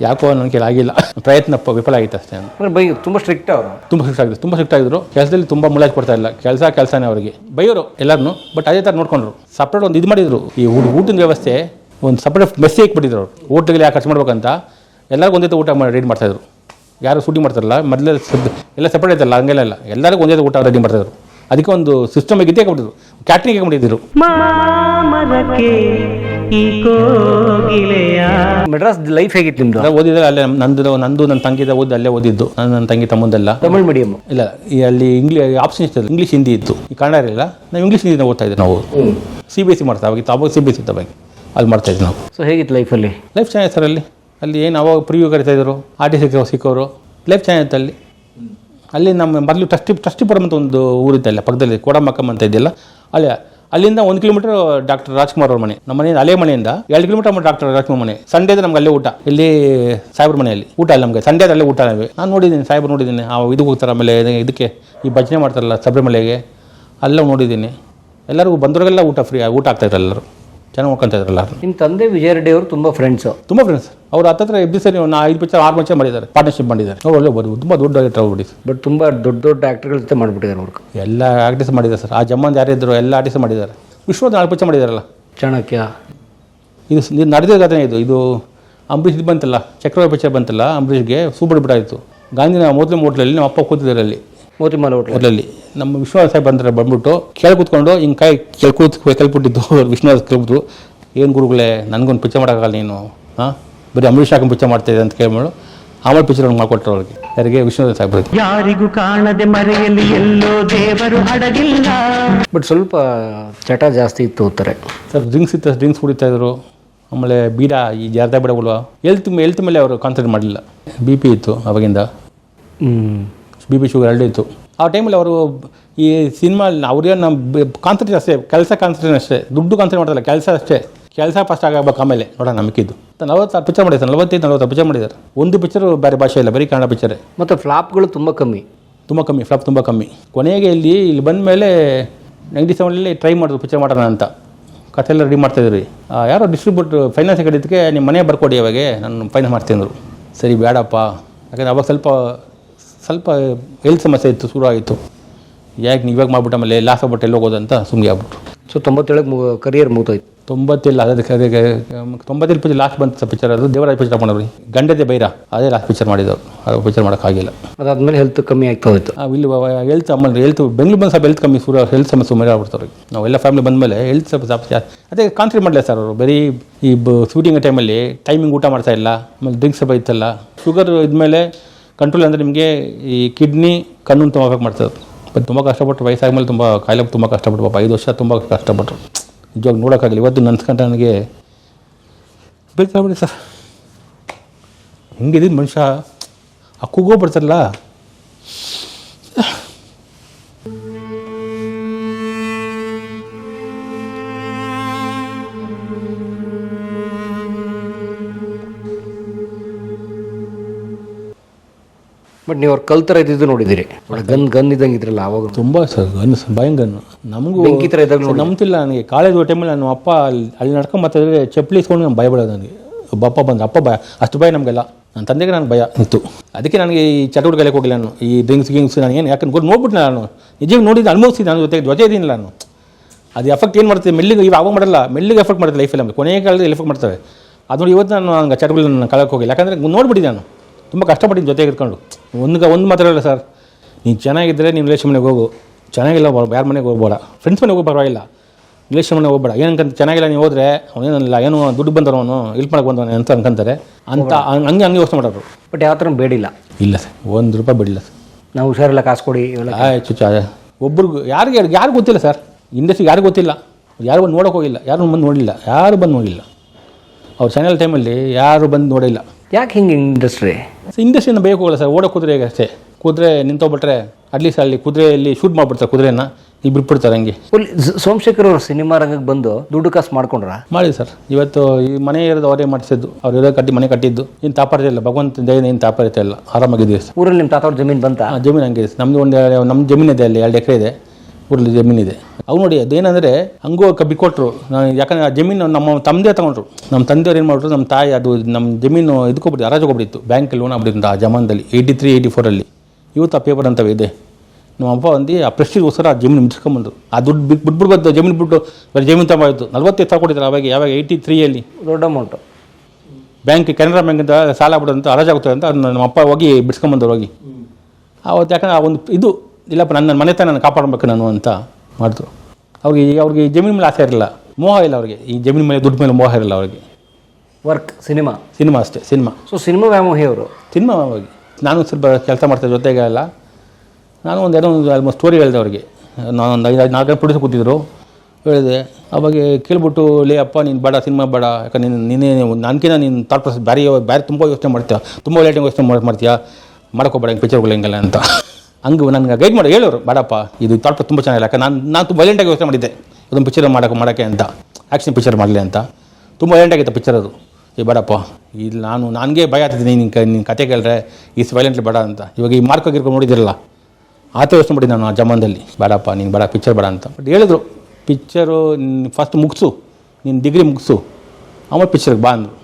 ಯಾಕೋ ನನ್ನ ಕೈಲಿ ಆಗಿಲ್ಲ. ಪ್ರಯತ್ನ ಪ- ವಿಫಲ ಆಗಿತ್ತು ಅಷ್ಟೇ
ಅಂದ್ರೆ ಬೈ ತುಂಬ ಸ್ಟ್ರಿಕ್ಟ್ ಅವರು.
ತುಂಬ ಸ್ಟ್ರಿಕ್ಟ್ ಆಗಿದೆ ತುಂಬ ಸ್ಟ್ರಿಕ್ಟ್ ಆಗಿದ್ರು. ಕೆಲಸದಲ್ಲಿ ತುಂಬ ಮುಲಾಜ್ ಕೊಡ್ತಾ ಇಲ್ಲ. ಕೆಲಸ ಕೆಲಸನೇ ಅವರಿಗೆ. ಬೈಯೋರು ಎಲ್ಲರನ್ನು ಬಟ್ ಅದೇ ಥರ ನೋಡ್ಕೊಂಡ್ರು. ಸಪ್ರೇಟ್ ಒಂದು ಇದು ಮಾಡಿದ್ರು. ಈ ಊಟ ಊಟದ ವ್ಯವಸ್ಥೆ ಒಂದು ಸಪ್ರೇಟ್ ಮೆಸ್ಸಿ ಹಾಕ್ಬಿಟ್ಟಿದ್ರು ಅವರು. ಊಟದಲ್ಲಿ ಯಾಕೆ ಖರ್ಚು ಮಾಡ್ಬೇಕಂತ ಎಲ್ಲರಿಗೂ ಒಂದೇ ಊಟ ಮಾಡಿ ರೆಡಿ ಮಾಡ್ತಾಯಿದ್ರು ಯಾರು ಸೂಟಿ ಮಾಡ್ತಾರಲ್ಲ ಮೊದಲೇ ಎಲ್ಲ ಸಪ್ರೇಟ್ ಐತಲ್ಲ ಹಂಗೆಲ್ಲ ಇಲ್ಲ. ಎಲ್ಲರಿಗೂ ಒಂದೇ ಊಟ ರೆಡಿ ಮಾಡ್ತಾಯಿದ್ರು ಅದಕ್ಕೆ ಒಂದು ಸಿಸ್ಟಮ್ ಗೀತೆ ಕೊಟ್ಟಿದ್ರು ಕ್ಯಾಟ್ರಿಂಗ್
ಕೋಗಿಲೆಯ.
ಮೆಡ್ರಾಸ್ ಲೈಫ್ ಹೇಗಿತ್ತು ನಿಮ್ದು?
ನಾನು ಓದಿದ್ರೆ ಅಲ್ಲೇ ನಂದು ನಂದು ನನ್ನ ತಂಗಿದ ಓದಿ ಅಲ್ಲೇ ಓದಿದ್ದು. ನಾನು ನನ್ನ ತಂಗಿ ತಮ್ಮಂದೆಲ್ಲ.
ತಮಿಳ್ ಮೀಡಿಯಂ
ಇಲ್ಲ ಈ ಅಲ್ಲಿ ಇಂಗ್ಲೀಷ್ ಆಪ್ಷನ್ ಇತ್ತು ಇಂಗ್ಲೀಷ್ ಹಿಂದಿ ಇತ್ತು. ಈ ಕನ್ನಡ ಇರಲಿಲ್ಲ. ನಾವು ಇಂಗ್ಲೀಷ್ ಹಿಂದಿನ ಓದ್ತಾ ಇದ್ದೆ ನಾವು. ಸಿ ಬಿ ಎಸ್ ಸಿ ಮಾಡ್ತಾ ಅವಾಗ ಅವಾಗ ಸಿ ಬಿ ಎಸ್ ಸಿ ಅವಾಗ ಅಲ್ಲಿ ಮಾಡ್ತಾ ಇದ್ವಿ ನಾವು.
ಸೊ ಹೇಗಿತ್ತು ಲೈಫಲ್ಲಿ
ಲೈಫ್ ಚೆನ್ನಾಗಿತ್ತು ಸರ್ ಅಲ್ಲಿ. ಅಲ್ಲಿ ಏನು ಅವಾಗ ಪ್ರಿವ್ಯೂ ಕರಿತಾಯಿದ್ರು ಆರ್ ಟಿ ಸಿಕ್ಕೋ ಸಿಕ್ಕೋರು ಲೈಫ್ ಚೆನ್ನಾಗಿತ್ತು ಅಲ್ಲಿ. ಅಲ್ಲಿ ನಮ್ಮ ಮೊದಲು ಟ್ರಸ್ಟಿ ಟ್ರಸ್ಟಿಪುರಂ ಅಂತ ಒಂದು ಊರಿದೆ ಅಲ್ಲ, ಪಕ್ಕದಲ್ಲಿ ಕೋಡಮಕ್ಕಮ್ ಅಂತ ಇದೆಯಲ್ಲ, ಅಲ್ಲಿ, ಅಲ್ಲಿಂದ ಒಂದು ಕಿಲೋಮೀಟರ್ ಡಾಕ್ಟರ್ ರಾಜ್ಕುಮಾರ್ ಅವ್ರ ಮನೆ, ನಮ್ಮ ಮನೆಯಿಂದ ಅಲೆ ಮನೆಯಿಂದ ಎರಡು ಕಿಲೋಮೀಟರ್ ಡಾಕ್ಟರ್ ರಾಜ್ಕುಮಾರ್ ಮನೆ. ಸಂಡೇದ ನಮ್ಗೆ ಅಲ್ಲೇ ಊಟ, ಇಲ್ಲಿ ಸಾಹೇಬ್ರ ಮನೆಯಲ್ಲಿ ಊಟ ಅಲ್ಲ ನಮಗೆ. ಸಂಡೇದ ಅಲ್ಲೇ ಊಟ ನಾವು. ನಾನು ನೋಡಿದ್ದೀನಿ, ಸಾಹೇಬ್ರು ನೋಡಿದ್ದೀನಿ, ಆ ಇದಕ್ಕೆ ಹೋಗ್ತಾರೆ ಆಮೇಲೆ ಇದಕ್ಕೆ ಈ ಭಜನೆ ಮಾಡ್ತಾರಲ್ಲ ಶಬರಿಮಲೆಗೆ ಅಲ್ಲ ನೋಡಿದ್ದೀನಿ. ಎಲ್ಲರಿಗೂ ಬಂದವರಿಗೆಲ್ಲ ಊಟ ಫ್ರೀ ಊಟ ಆಗ್ತಾಯಿದ್ರು ಎಲ್ಲರೂ. ಚೆನ್ನಾಗಿ ನೋಡ್ಕೊಂತ ಇದ್ರಲ್ಲ
ನಿಮ್ಮ ತಂದೆ ವಿಜಯ ರೆಡ್ಡಿ ಅವರು ತುಂಬ ಫ್ರೆಂಡ್ಸು
ತುಂಬ ಫ್ರೆಂಡ್ಸ್ ಅವ್ರು ಹತ್ತತ್ರ ಎಬ್ಬಿ ಸರಿ ನಾ ಐದು ಪಿಕ್ಚರ್ ಆರು ಪಿಕ್ಚರ್ ಮಾಡಿದ್ದಾರೆ. ಪಾರ್ಟ್ನರ್ಶಿಪ್ ಮಾಡಿದ್ದಾರೆ. ಅವ್ರು ಒಳ್ಳೆ ಬರ್ಬೋದು ತುಂಬ ದೊಡ್ಡ ಆಕ್ಟರ್ ಆಗ್ಬಿಡಿ
ಬಟ್ ತುಂಬ ದೊಡ್ಡ ದೊಡ್ಡ ಆ್ಯಕ್ಟರ್ಗಳ ಜೊತೆ ಮಾಡಿಬಿಟ್ಟಿದ್ದಾರೆ ಅವ್ರಿಗೆ
ಎಲ್ಲ ಆರ್ಟಿಸ್ಟ್ ಮಾಡಿದ್ದಾರೆ ಸರ್ ಆ ಜಮ್ಮಂದು ಇದ್ದರು ಎಲ್ಲ ಆರ್ಟಿಸ್ ಮಾಡಿದ್ದಾರೆ. ವಿಶ್ವದ ನಾಲ್ಕು ಪಿಕ್ಚರ್ ಮಾಡಿದಾರಲ್ಲ.
ಚಾಣಕ್ಯ.
ಇದು ಇದು ನಡೆದೇ ಘಟನೆ ಇದು. ಇದು ಅಂಬರೀಷ್ ಇದು ಬಂತಲ್ಲ ಚಕ್ರವರ್ತಿ ಪಿಕ್ಚರ್ ಬಂತಲ್ಲ ಅಂಬರೀಷ್ಗೆ ಸೂಪರ್ ಬಿಟ್ಟಾಯಿತು ಗಾಂಧಿನ ಮೊದಲು ಹೋಟ್ಲಲ್ಲಿ ನಮ್ಮ ಅಪ್ಪ ಕೂತಿದ್ದಾರೆ ಅಲ್ಲಿ.
ಮೋತಿಮಾಲ ಹೋಟ್ಲು
ಹೋಟ್ಲಲ್ಲಿ. ನಮ್ಮ ವಿಶ್ವನಾಥ್ ಸಾಹೇಬ್ ಬಂದರೆ ಬಂದ್ಬಿಟ್ಟು ಕೇಳಿ ಕೂತ್ಕೊಂಡು ಹಿಂಗೆ ಕೈ ಕೇಳಿ ಕೂತ್ ಕಲ್ಪಿಟ್ಟಿದ್ದು ವಿಶ್ವನಾಥ್ ಕೇಳ್ಬಿಟ್ರು ಏನು ಗುರುಗಳೇ ನನಗೊಂದು ಪಿಚ್ಚರ್ ಮಾಡೋಕ್ಕಾಗಲ್ಲ ನೀನು? ಹಾಂ? ಬರೀ ಅಂಬರೀಷ್ ಹಾಕೊಂಡು ಮಾಡ್ತಾ ಮಾಡ್ತಾಯಿದ್ದೆ ಅಂತ ಕೇಳ್ಬಿಟ್ಟು ಆಮೇಲೆ ಪಿಚ್ಚರ್ ಮಾಡಿಕೊಟ್ರು ಅವ್ರಿಗೆ. ಯಾರಿಗೆ? ವಿಶ್ವನಾಥ ಸಾಹೇಬ್
ಯಾರಿಗೂ ಕಾಣದೆ ಮರೆಯಲ್ಲಿ ಎಲ್ಲೋ ದೇವರು ಹಡಗಿಲ್ಲ.
ಬಟ್ ಸ್ವಲ್ಪ ಚಟ ಜಾಸ್ತಿ ಇತ್ತು ಹೋಗ್ತಾರೆ
ಸರ್ ಡ್ರಿಂಕ್ಸ್ ಇತ್ತು ಡ್ರಿಂಕ್ಸ್ ಕುಡಿತಾ ಇದ್ರು. ಆಮೇಲೆ ಬೀಡ ಈ ಜಾರ್ದ ಬಿಡಗಳು ಎಲ್ತ್ ಎಲ್ತ್ ಮೇಲೆ ಅವರು ಕಾನ್ಸಂಟ್ರೇಟ್ ಮಾಡಲಿಲ್ಲ ಬಿ ಪಿ ಇತ್ತು ಅವಾಗಿಂದ.
ಹ್ಞೂ
ಬಿ ಪಿ ಶುಗರ್ ಎರಡು ಇತ್ತು. ಆ ಟೈಮಲ್ಲಿ ಅವರು ಈ ಸಿನಿಮಾ ಅವ್ರಿಗೆ ನಮ್ಮ ಕಾನ್ಸಂಟ್ರೇಟ್ ಅಷ್ಟೇ ಕೆಲಸ ಕಾನ್ಸಂಟ್ರೇಟ್ ಅಷ್ಟೇ ದುಡ್ಡು ಕಾನ್ಸಂಟ್ರೇಟ್ ಮಾಡ್ತಲ್ಲ ಕೆಲಸ ಅಷ್ಟೇ ಕೆಲಸ ಫಸ್ಟ್ ಆಗಬೇಕು ಆಮೇಲೆ. ನೋಡೋಣ ನಮಗಿದ್ದು ನಲವತ್ತಾರು ಪಿಕ್ಚರ್ ಮಾಡಿದ್ದಾರೆ ನಲವತ್ತೈದು ನಲವತ್ತಾರು ಪಿಕ್ಚರ್ ಮಾಡಿದ್ದಾರೆ. ಒಂದು ಪಿಕ್ಚರು ಬೇರೆ ಭಾಷೆ ಇಲ್ಲ ಬರೀ ಕನ್ನಡ ಪಿಕ್ಚರೇ
ಮತ್ತು ಫ್ಲಾಪ್ಗಳು ತುಂಬ ಕಮ್ಮಿ.
ತುಂಬ ಕಮ್ಮಿ ಫ್ಲಾಪ್ ತುಂಬ ಕಮ್ಮಿ. ಕೊನೆಗೆ ಇಲ್ಲಿ ಇಲ್ಲಿ ಬಂದ ಮೇಲೆ ನೈಂಟಿ ಸೆವೆನಲ್ಲಿ ಟ್ರೈ ಮಾಡಿದ್ರು ಪಿಕ್ಚರ್ ಮಾಡೋಣ ಅಂತ. ಕಥೆ ಎಲ್ಲ ರೆಡಿ ಮಾಡ್ತಾಯಿದ್ರಿ ಯಾರೋ ಡಿಸ್ಟ್ರಿಬ್ಯೂಟ್ ಫೈನಾನ್ಸ್ ಕಡಿದಕ್ಕೆ ನಿಮ್ಮ ಮನೆ ಬರ್ಕೊಡಿ ಅವಾಗೆ ನಾನು ಫೈನಾನ್ಸ್ ಮಾಡ್ತೀನಿ ಅಂದರು. ಸರಿ ಬೇಡಪ್ಪ. ಯಾಕಂದರೆ ಅವಾಗ ಸ್ವಲ್ಪ ಸ್ವಲ್ಪ ಹೆಲ್ತ್ ಸಮಸ್ಯೆ ಇತ್ತು ಶುರು ಆಯಿತು ಯಾಕೆ ನೀವು ಇವಾಗ ಮಾಡ್ಬಿಟ್ಟು ಆಮೇಲೆ ಲಾಸ್ ಆಗ್ಬಿಟ್ಟು ಎಲ್ಲಿ ಹೋಗೋದಂತ ಸುಮ್ಮನೆ ಆಗ್ಬಿಟ್ಟು
ಸೊ ತೊಂಬತ್ತೇಳಕ್ಕೆ ಮು ಕರಿಯರ್ ಮುಗಿದೋಯ್ತು.
ತೊಂಬತ್ತೇಳು ಅದಕ್ಕೆ ಅದಕ್ಕೆ ತೊಂಬತ್ತೇಳು ಪಿಕ್ಚರ್ ಲಾಸ್ಟ್ ಬಂತ ಪಿಕ್ಚರ್ ಅದು ದೇವರಾಜ ಪಿಕ್ಚರ್ ಮಾಡೋರು ಗಂಡದೆ ಬೈರ ಅದೇ ಲಾಸ್ಟ್ ಪಿಕ್ಚರ್ ಮಾಡಿದ್ದವ್ರು ಅದು ಪಿಕ್ಚರ್ ಮಾಡೋಕ್ಕಾಗಿಲ್ಲ
ಅದಾದಮೇಲೆ ಹೆಲ್ತ್ ಕಮ್ಮಿ ಆಗ್ತಾ ಹೋಯ್ತು.
ಆ, ಇಲ್ಲಿ ಹೆಲ್ತ್ ಆಮೇಲೆ ಹೆಲ್ತ್ ಬೆಂಗಳೂರು ಬಂದು ಸ್ವಲ್ಪ ಹೆಲ್ತ್ ಕಮ್ಮಿ ಸುರ ಹೆಲ್ತ್ ಸಮಸ್ಯೆ ಸುಮಾರು ಆಗ್ಬಿಡ್ತಾರೆ ನಾವೆಲ್ಲ ಫ್ಯಾಮಿಲಿ ಬಂದಮೇಲೆ ಹೆಲ್ತ್ ಸ್ವಲ್ಪ ಜಾಸ್ತಿ ಜಾಸ್ತಿ ಅದೇ ಕಾನ್ಸಂಟ್ರೇಟ್ ಮಾಡಲಿಲ್ಲ ಸರ್ ಅವರು. ಬರೀ ಈ ಶೂಟಿಂಗ್ ಟೈಮಲ್ಲಿ ಟೈಮಿಂಗ್ ಊಟ ಮಾಡ್ತಾ ಇಲ್ಲ ಆಮೇಲೆ ಡ್ರಿಂಕ್ಸ್ ಸ್ವಲ್ಪ ಇತ್ತಲ್ಲ. ಶುಗರ್ ಇದ್ಮೇಲೆ ಕಂಟ್ರೋಲ್ ಅಂದರೆ ನಿಮಗೆ ಈ ಕಿಡ್ನಿ ಕಣ್ಣು ತುಂಬ ಅಫೆಕ್ಟ್ ಮಾಡ್ತದೆ. ಬಟ್ ತುಂಬ ಕಷ್ಟಪಟ್ಟರು ವಯಸ್ಸಾದ್ಮೇಲೆ ತುಂಬ ಕಾಯಿಲೆ ತುಂಬ ಕಷ್ಟಪಟ್ಟು ಪಾಪ ಐದು ವರ್ಷ ತುಂಬ ಕಷ್ಟಪಟ್ಟರು ನಿಜವಾಗಿ ನೋಡೋಕ್ಕಾಗಲಿ ಇವತ್ತು ನನ್ಸ್ಕೊಂಡ್ರೆ ನನಗೆ ಬೇಜಾರ್ಬಿಡಿ ಸರ್. ಹೆಂಗಿದ್ದು ಮನುಷ್ಯ? ಆ ಕೂಗೋ ಬರ್ತಾರಲ್ಲ
ಬಟ್ ನೀವು ಅವ್ರು ಕಲ್ತರ ಇದ್ದಿದ್ದು ನೋಡಿದಿರಿ. ಗನ್ ಗನ್ ಇದ್ದಂಗೆ ಇದ್ರಲ್ಲ ಅವಾಗ.
ತುಂಬ ಸರ್ ಗನ್ ಭಯಂಗನ್ನು ನಮಗೂ
ಬೆಂಕಿ ಥರ ಇದ್ದಾಗ ನೋಡಿ.
ನಂಬ್ತಿಲ್ಲ ನನಗೆ. ಕಾಲೇಜ್ ಟೈಮಲ್ಲಿ ನಾನು ಅಪ್ಪ ಅಲ್ಲಿ ಅಲ್ಲಿ ನಡ್ಕೊಂಡ್ ಬರ್ತಿದ್ರೆ ಚಪ್ಪಲಿ ಇಸ್ಕೊಂಡು ನಾನು ಭಯ ಬೀಳೋದು ನನಗೆ. ಒಬ್ಬ ಅಪ್ಪ ಬಂದ ಅಪ್ಪ ಭಯ. ಅಷ್ಟು ಭಯ ನಮಗೆಲ್ಲ. ನನ್ನ ತಂದೆಗೆ ನನಗೆ ಭಯ ಇತ್ತು. ಅದಕ್ಕೆ ನನಗೆ ಈ ಚಟುವಟಿಕೆ ಹೋಗಿಲ್ಲ ನಾನು. ಈ ಡ್ರಿಂಕ್ಸ್ ಗಿಂಗ್ಸ್ ನಾನು ಏನು ಯಾಕಂದ್ರೆ ಗೊತ್ತು ನೋಡ್ಬಿಟ್ಟು ನಾನು. ನಿಜವಾಗಿ ನೋಡಿದ್ದು ಅನುಭವಿಸಿದ್ದು ನಾನು ಜೊತೆ ಜೊತೆ ಇದ್ದೀನಿ ನಾನು. ಅದು ಎಫೆಕ್ಟ್ ಏನು ಮಾಡ್ತೀವಿ ಮೆಲ್ಲಿಗೆ ಇವಾಗ ಅವಾಗ ಮಾಡಲ್ಲ. ಮೆಲ್ಲಿಗೆ ಎಫೆಕ್ಟ್ ಮಾಡ್ತಾರೆ ಲೈಫಲ್ಲಿ ನಮಗೆ. ಕೊನೆಯ ಕಾಲದಲ್ಲಿ ಎಫೆಕ್ಟ್ ಮಾಡ್ತಾರೆ ಅದು ನೋಡಿ ಇವತ್ತು ನಾನು ಹಂಗೆ ಚಟುವಟಿಕೆ ನಾನು ಕಳಕ್ಕೆ ಹೋಗಿಲ್ಲ. ಯಾಕಂದರೆ ನೋಡ್ಬಿಟ್ಟಿದ್ದೆ ನಾನು. ತುಂಬ ಕಷ್ಟಪಟ್ಟಿನ ಜೊತೆಗೆ ಇಟ್ಕೊಂಡು ಒಂದು ಒಂದು ಮಾತ್ರ ಅಲ್ಲ ಸರ್. ನೀನು ಚೆನ್ನಾಗಿದ್ದರೆ ನೀನು ರಿಲೇಷನ್ ಮನೆಗೆ ಹೋಗು. ಚೆನ್ನಾಗಿಲ್ಲ ಯಾರ ಮನೆಗೆ ಹೋಗ್ಬೇಡ. ಫ್ರೆಂಡ್ಸ್ ಮನೆಗೆ ಹೋಗಿ ಪರವಾಗಿಲ್ಲ. ರಿಲೇಷನ್ ಮನೆಗೆ ಹೋಗ್ಬೇಡ. ಏನಂತ ಚೆನ್ನಾಗಿಲ್ಲ ನೀವು ಹೋದರೆ ಅವನೇನಲ್ಲ ಏನು ದುಡ್ಡು ಬಂದವನು ಹೆಲ್ಪ್ ಮಾಡಕ್ಕೆ ಬಂದವನು ಅಂತ ಅನ್ಕೊಂತಾರೆ. ಅಂತ ಹಂಗೆ ಹಂಗೆ ಯೋಚನೆ ಮಾಡೋರು.
ಬಟ್ ಯಾವ ಥರ ಬೇಡಿಲ್ಲ.
ಇಲ್ಲ ಸರ್. ಒಂದು ರೂಪಾಯಿ ಬೇಡಿಲ್ಲ ಸರ್.
ನಾವು ಹುಷಾರಿಲ್ಲ ಕಾಸು ಕೊಡಿ
ಆಯ್ತು ಚುಚ್ಚ ಒಬ್ರಿಗೂ ಯಾರಿಗೆ ಯಾರಿಗೂ ಗೊತ್ತಿಲ್ಲ ಸರ್. ಇಂಡಸ್ಟ್ರಿ ಯಾರಿಗೂ ಗೊತ್ತಿಲ್ಲ. ಯಾರು ಬಂದು ನೋಡೋಕೆ ಹೋಗಿಲ್ಲ. ಯಾರು ಬಂದು ನೋಡಿಲ್ಲ. ಯಾರು ಬಂದು ನೋಡಿಲ್ಲ. ಅವ್ರ ಚಾನೆಲ್ ಟೈಮಲ್ಲಿ ಯಾರು ಬಂದು ನೋಡಿಲ್ಲ.
ಯಾಕೆ ಹಿಂಗೆ ಇಂಡಸ್ಟ್ರಿ
ಇಂಡಸ್ಟ್ರಿನ ಬೇಕು ಹೋಗಲ್ಲ ಸರ್ ಓಡೋ ಕುದುರೆ ಅಷ್ಟೇ. ಕುದುರೆ ನಿಂತೋಗ್ಬಿಟ್ರೆ ಅಟ್ಲೀಸ್ಟ್ ಅಲ್ಲಿ ಕುದುರೆಯಲ್ಲಿ ಶೂಟ್ ಮಾಡ್ಬಿಡ್ತಾರೆ ಕುದುರೆನ ಇಲ್ಲಿ ಬಿಟ್ಬಿಡ್ತಾರೆ ಹಂಗೆ.
ಫುಲ್ ಸೋಮಶೇಖರ್ ಅವರು ಸಿನಿಮಾ ರಂಗಕ್ಕೆ ಬಂದು ದುಡ್ಡು ಕಾಸು ಮಾಡ್ಕೊಂಡ್ರ?
ಮಾಡಿ ಸರ್ ಇವತ್ತು ಈ ಮನೆ ಇರೋದು ಅವರೇ ಮಾಡಿಸಿದ್ದು. ಅವ್ರು ಇರೋ ಕಟ್ಟಿ ಮನೆ ಕಟ್ಟಿದ್ದು. ಏನು ತಾಪರ್ಯ ಇಲ್ಲ ಭಗವಂತ ದಯದಿಂದ ಏನು ತಾಪರ್ಯತೆ ಇಲ್ಲ. ಆರಾಮಾಗಿದ್ದೀವಿ ಸರ್
ಊರಲ್ಲಿ ನಿಮ್ಮ ತಾತವ್ರ ಜಮೀನು ಬಂತ?
ಆ, ಜಮೀನು ಹಂಗೆ ಇದೆ ನಮ್ಮದು ಒಂದು ನಮ್ಮ ಜಮೀನು ಇದೆ ಅಲ್ಲಿ ಎರಡು ಎಕರೆ ಇದೆ. ಊರಲ್ಲಿ ಜಮೀನಿದೆ. ಇದೆ ಅವು ನೋಡಿ ಅದೇನಂದರೆ ಹಂಗೂ ಬಿಟ್ಕೊಟ್ರು ನಾನು ಯಾಕಂದ್ರೆ ಆ ಜಮೀನು ನಮ್ಮ ತಂದೆ ತಗೊಂಡ್ರು. ನಮ್ಮ ತಂದೆಯವ್ರು ಏನು ಮಾಡಿದ್ರು ನಮ್ಮ ತಾಯಿ ಅದು ನಮ್ಮ ಜಮೀನು ಇದಕ್ಕೊಬಿಟ್ಟು ಹೋಗ್ಬಿಟ್ಟಿತ್ತು ಬ್ಯಾಂಕ್ ಲೋನ್ ಆಗ್ಬಿಟ್ಟಿತ್ತು ಆ ಜಮಾನದಲ್ಲಿ ಏಯ್ಟಿ ತ್ರೀ ಏಯ್ಟಿ ಫೋರಲ್ಲಿ ಇವತ್ತು ಆ ಪೇಪರ್ ಅಂತ ಇದೆ. ನಮ್ಮ ಅಪ್ಪ ಒಂದು ಆ ಪ್ರೆಸ್ಟಿಗೋಸ್ಕರ ಆ ಜಮೀನು ಮುಚ್ಕೊಂಬಂದ್ರು ಆ ದುಡ್ಡು ಬಿಟ್ಟು ಬಿಟ್ಬಿಡ್ಬಾರ್ದು ಜಮೀನು ಬಿಟ್ಟು ಬರೀ ಜಮೀನು ತಗೊಂಡು ನಲ್ವತ್ತೈದು ತಗೊಂಡಿದ್ದಾರೆ ಅವಾಗ ಯಾವಾಗ ಏಯ್ಟಿ ತ್ರೀಯಲ್ಲಿ
ದೊಡ್ಡ ಅಮೌಂಟು
ಬ್ಯಾಂಕ್ ಕೆನರಾ ಬ್ಯಾಂಕಿಂದ ಸಾಲ ಬಿಡೋದಂತ ಹರಾಜಾಗುತ್ತೆ ಅಂತ ಅದನ್ನ ನಮ್ಮ ಅಪ್ಪ ಹೋಗಿ ಬಿಡ್ಸ್ಕೊಂಬಂದವ್ರು ಹೋಗಿ. ಆವತ್ತು ಯಾಕಂದ್ರೆ ಆ ಒಂದು ಇದು ಇಲ್ಲಪ್ಪ ನನ್ನ ಮನೆತನ ತಾನೇ ನಾನು ಕಾಪಾಡಬೇಕು ನಾನು ಅಂತ ಮಾಡಿದ್ರು. ಅವ್ರಿಗೆ ಅವ್ರಿಗೆ ಜಮೀನು ಮೇಲೆ ಆಸೆ ಇರಲಿಲ್ಲ. ಮೋಹ ಇಲ್ಲ ಅವ್ರಿಗೆ. ಈ ಜಮೀನು ಮೇಲೆ ದುಡ್ಡು ಮೇಲೆ ಮೋಹ ಇರಲ್ಲ ಅವ್ರಿಗೆ.
Work cinema?
ಸಿನಿಮಾ ಅಷ್ಟೇ ಸಿನಿಮಾ.
ಸೊ ಸಿನಿಮಾ ವ್ಯಾಮೋಹಿ ಅವರು
ಸಿನಿಮಾ ವ್ಯಾಮೋಹಿ ನಾನು ಸ್ವಲ್ಪ ಕೆಲಸ ಮಾಡ್ತಾ ಜೊತೆಗೆ ಎಲ್ಲ ನಾನು ಒಂದು ಏನೋ ಒಂದು ಆಲ್ಮೋಸ್ಟ್ ಸ್ಟೋರಿ ಹೇಳಿದೆ ಅವ್ರಿಗೆ. ನಾನು ಒಂದು ಐದು ನಾಲ್ಕು ಗಂಟೆ ಪ್ರೊಡ್ಯೂಸರ್ ಕೂತಿದ್ರು. ಹೇಳಿದೆ ಅವಾಗ ಕೇಳ್ಬಿಟ್ಟು ಲೇ ಅಪ್ಪ ನೀನು ಬೇಡ ಸಿನಿಮಾ ಬೇಡ. ಯಾಕಂದ್ರೆ ನೀನು ನೀನೇ ನನಗಿಂತ ನೀನು ಥಾಟ್ ಪ್ರೊಸೆಸ್ ಬೇರೆ ಬೇರೆ ತುಂಬ ಯೋಚನೆ ಮಾಡ್ತೀಯ. ತುಂಬ ಲೇಟಿಂಗ್ ಯೋಚನೆ ಮಾಡಿ ಮಾಡ್ತೀಯಾ. ಮಾಡ್ಕೋಬೇಡ ಹಿಂಗೆ ಪಿಕ್ಚರ್ಗಳು ಹಿಂಗೆಲ್ಲ ಅಂತ. ಹಂಗೆ ನನಗೆ ಗೈಡ್ ಮಾಡಿ ಹೇಳೋರು, ಬೇಡಪ್ಪ, ಇದು ತಾಟ್ಪ ತುಂಬ ಚೆನ್ನಾಗಿಲ್ಲ ಯಾಕೆ ನಾನು ನಾನು ತುಂಬ ವೈಲೆಂಟಾಗಿ ಯೋಚನೆ ಮಾಡಿದ್ದೆ. ಅದೊಂದು ಪಿಕ್ಚರ್ ಮಾಡೋಕೆ ಮಾಡೋಕ್ಕೆ ಅಂತ ಆ್ಯಕ್ಷನ್ ಪಿಕ್ಚರ್ ಮಾಡಲಿ ಅಂತ. ತುಂಬ ವೈಲೆಂಟಾಗಿತ್ತು ಪಿಕ್ಚರ್ ಅದು. ಈ ಬೇಡಪ್ಪ, ಇಲ್ಲಿ ನಾನು, ನನಗೆ ಭಯ ಆಗ್ತಿದ್ದೀನಿ ನಿನ್ನ ನಿನ್ನ ಕತೆ ಕೇಳಿದ್ರೆ ಈ ವೈಲೆಂಟ್ಲಿ ಬೇಡ ಅಂತ. ಇವಾಗ ಈ ಮಾರ್ಕ್ ಆಗಿರ್ಕೊಂಡು ನೋಡಿದಿರಲ್ಲ ಆತ ಯೋಚನೆ ಮಾಡಿ ನಾನು ಆ ಜಮಾನದಲ್ಲಿ. ಬೇಡಪ್ಪ, ನೀನು ಬೇಡ ಪಿಕ್ಚರ್ ಬೇಡ ಅಂತ. ಬಟ್ ಹೇಳಿದ್ರು ಪಿಕ್ಚರು ಫಸ್ಟ್ ಮುಗಿಸು, ನೀನು ಡಿಗ್ರಿ ಮುಗಿಸು, ಆಮೇಲೆ ಪಿಕ್ಚರ್ಗೆ ಬಾ ಅಂದರು.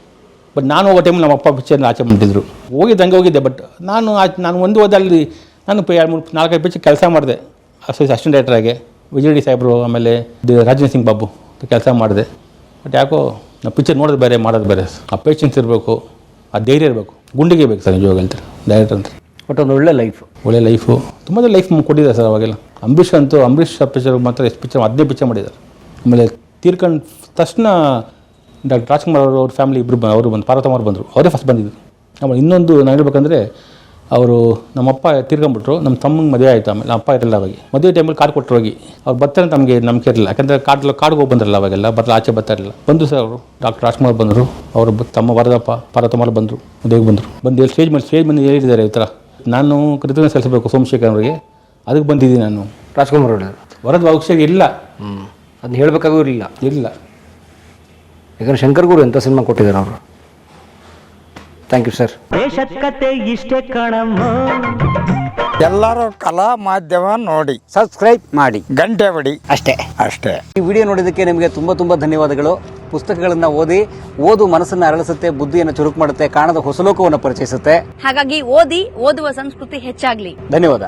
ಬಟ್ ನಾನು ಹೋಗೋ ಟೈಮಲ್ಲಿ ನಮ್ಮ ಅಪ್ಪ ಪಿಕ್ಚರ್ನ ಆಚೆ ಮಾಡಿದ್ರು. ಹೋಗಿದ್ದಂಗೆ ಹಂಗೆ ಹೋಗಿದ್ದೆ ಬಟ್ ನಾನು ನಾನು ಒಂದು ಹೋದಲ್ಲಿ ನಾನು ಎರಡು ಮೂರು ನಾಲ್ಕೈದು ಪಿಚ್ ಕೆಲಸ ಮಾಡಿದೆ ಅಸಿಸ್ಟೆಂಟ್ ಡೈರೆಕ್ಟರಾಗಿ ವಿಜಯ್ ಡಿ ಸಾಹೇಬರು ಆಮೇಲೆ ರಾಜೇಂದ್ರ ಸಿಂಗ್ ಬಾಬು ಕೆಲಸ ಮಾಡಿದೆ. ಬಟ್ ಯಾಕೋ ನಾವು ಪಿಕ್ಚರ್ ನೋಡೋದು ಬೇರೆ ಮಾಡೋದು ಬೇರೆ ಆ ಪೇಷನ್ಸ್ ಇರಬೇಕು ಆ ಧೈರ್ಯ ಇರಬೇಕು. ಗುಂಡಿಗೆ ಬೇಕು ಸರ್ ನಿಜವಾಗ ಹೇಳ್ತಾರೆ ಡೈರೆಕ್ಟರ್ ಅಂತ.
ಬಟ್ ಒಂದು ಒಳ್ಳೆ ಲೈಫ್
ಒಳ್ಳೆ ಲೈಫು ತುಂಬ ಲೈಫ್ ಕೊಟ್ಟಿದ್ದಾರೆ ಸರ್ ಅವಾಗೆಲ್ಲ. ಅಂಬರೀಷ್ ಅಂತೂ ಅಂಬರೀಷ್ ಪಿಕ್ಚರ್ ಮಾತ್ರ ಎಷ್ಟು ಪಿಕ್ಚರ್ ಹದಿನೈದು ಪಿಕ್ಚರ್ ಮಾಡಿದ್ದಾರೆ. ಆಮೇಲೆ ತೀರ್ಕೊಂಡು ತಕ್ಷಣ ಡಾಕ್ಟರ್ ರಾಜ್ಕುಮಾರ್ ಅವರು ಅವ್ರ ಫ್ಯಾಮಿಲಿ ಇಬ್ಬರು ಅವರು ಬಂದು ಪಾರ್ವತಮ್ಮ ಅವ್ರು ಬಂದರು. ಅವರೇ ಫಸ್ಟ್ ಬಂದಿದ್ದರು ಆಮೇಲೆ ಇನ್ನೊಂದು ನಾನು ಹೇಳ್ಬೇಕಂದ್ರೆ ಅವರು ನಮ್ಮಪ್ಪ ತೀರ್ಕೊಂಬಿಟ್ರು ನಮ್ಮ ತಮ್ಮಂಗೆ ಮದುವೆ ಆಯಿತು ಆಮೇಲೆ ಅಪ್ಪ ಇರಲಿಲ್ಲ ಅವಾಗ. ಮದುವೆ ಟೈಮಲ್ಲಿ ಕಾರ್ಡ್ ಕೊಟ್ಟರು ಹೋಗಿ. ಅವ್ರು ಬರ್ತಾರೆ ನಮಗೆ ನಂಬಿಕೆ ಇರಲಿಲ್ಲ. ಯಾಕಂದರೆ ಕಾರ್ಡ್ ಕಾರ್ಡ್ಗೆ ಹೋಗಿ ಬಂದಿರಲ್ಲ ಅವಾಗೆಲ್ಲ ಬರಲ್ಲ ಆಚೆ ಬರ್ತಾ ಇರಲಿಲ್ಲ. ಬಂದು ಸರ್ ಅವರು ಡಾಕ್ಟರ್ ರಾಜ್ಕುಮಾರ್ ಬಂದರು. ಅವರು ತಮ್ಮ ವರದಪ್ಪ ಪಾರ್ವತಮ್ಮ ಬಂದರು ಮದುವೆಗೆ ಬಂದರು. ಬಂದು ಸ್ಟೇಜ್ ಮೇಲೆ ಸ್ಟೇಜ್ ಮೇಲೆ ಹೇಳಿದ್ದಾರೆ ಈ ಥರ. ನಾನು ಕೃತಜ್ಞತೆ ಸಲ್ಲಿಸಬೇಕು ಸೋಮಶೇಖರ್ ಅವರಿಗೆ. ಅದಕ್ಕೆ ಬಂದಿದ್ದೀನಿ ನಾನು.
ರಾಜ್ಕುಮಾರ್ ಹೇಳಿದ್ರು
ವರದ ಭವಿಷ್ಯ ಇಲ್ಲ.
ಹ್ಞೂ ಅದನ್ನ ಹೇಳಬೇಕಾಗೂ ಇಲ್ಲ.
ಇಲ್ಲ.
ಯಾಕಂದ್ರೆ ಶಂಕರ್ ಗುರು ಎಂಥ ಸಿನಿಮಾ ಕೊಟ್ಟಿದ್ದಾರೆ ಅವರು? ಥ್ಯಾಂಕ್ ಯು ಸರ್
ದೇಶದ ಕತೆ ಇಷ್ಟೇ ಕಣಮ್ಮ.
ಎಲ್ಲರೂ ಕಲಾ ಮಾಧ್ಯಮ ನೋಡಿ
ಸಬ್ಸ್ಕ್ರೈಬ್ ಮಾಡಿ
ಗಂಟೆ ಬಡಿ.
ಅಷ್ಟೇ.
ಅಷ್ಟೇ.
ಈ ವಿಡಿಯೋ ನೋಡಿದ್ದಕ್ಕೆ ನಿಮಗೆ ತುಂಬ ತುಂಬ ಧನ್ಯವಾದಗಳು. ಪುಸ್ತಕಗಳನ್ನು ಓದಿ ಓದು ಮನಸ್ಸನ್ನು ಅರಳಿಸುತ್ತೆ ಬುದ್ಧಿಯನ್ನು ಚುರುಕು ಮಾಡುತ್ತೆ ಕಾಣದ ಹೊಸಲೋಕವನ್ನು ಪರಿಚಯಿಸುತ್ತೆ.
ಹಾಗಾಗಿ ಓದಿ ಓದುವ ಸಂಸ್ಕೃತಿ ಹೆಚ್ಚಾಗ್ಲಿ.
ಧನ್ಯವಾದ.